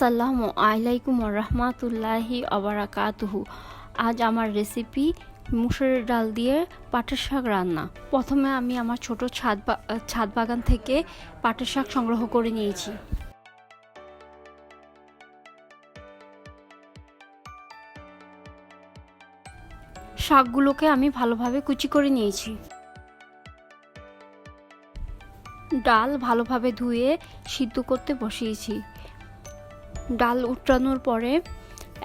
আসসালামু আলাইকুম রহমাতুল্লাহি আবরাকাতুহু আজ আমার রেসিপি মুসুরের ডাল দিয়ে পাটের শাক রান্না। প্রথমে আমি আমার ছোট ছাদ ছাদ বাগান থেকে পাটের শাক সংগ্রহ করে নিয়েছি। শাকগুলোকে আমি ভালোভাবে কুচি করে নিয়েছি। ডাল ভালোভাবে ধুয়ে সিদ্ধ করতে বসিয়েছি। ডাল উঠানোর পরে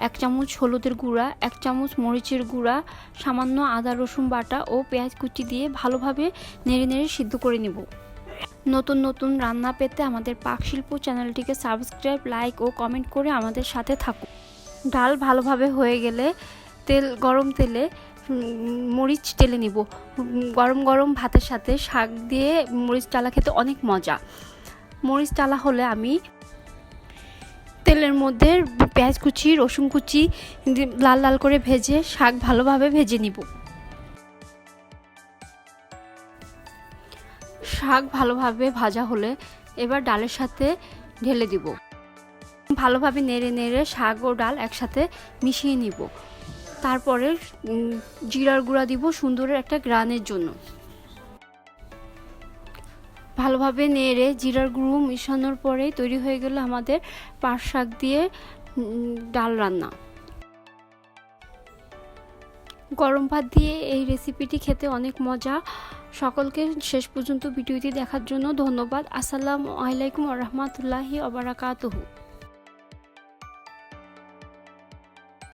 এক চামচ হলুদের গুঁড়া, এক চামচ মরিচের গুঁড়া, সামান্য আদা, রসুন বাটা ও পেঁয়াজ কুচি দিয়ে ভালোভাবে নেড়ে নেড়ে সিদ্ধ করে নেব। নতুন নতুন রান্না পেতে আমাদের পাক শিল্প চ্যানেলটিকে সাবস্ক্রাইব, লাইক ও কমেন্ট করে আমাদের সাথে থাকুন। ডাল ভালোভাবে হয়ে গেলে তেল, গরম তেলে মরিচ টেলে নিব। গরম গরম ভাতের সাথে শাক দিয়ে মরিচ ডালা খেতে অনেক মজা। মরিচ ডালা হলে আমি তেলের মধ্যে পেঁয়াজ কুচি, রসুন কুচি লাল লাল করে ভেজে শাক ভালোভাবে ভেজে নিব। শাক ভালোভাবে ভাজা হলে এবার ডালের সাথে ঢেলে দিব। ভালোভাবে নেড়ে নেড়ে শাক ও ডাল একসাথে মিশিয়ে নিব। তারপরে জিরার গুঁড়া দিব সুন্দরের একটা গ্রানের জন্য। ভালোভাবে নেড়ে জিরার গুঁড়ো মিশানোর পরে তৈরি হয়ে গেল আমাদের পাট শাক দিয়ে ডাল রান্না। গরম ভাত দিয়ে এই রেসিপিটি খেতে অনেক মজা। সকলকে শেষ পর্যন্ত ভিডিওটি দেখার জন্য ধন্যবাদ। আসসালামু আলাইকুম রহমতুল্লাহি আবরাকাতুহু